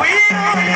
உயிரோடு.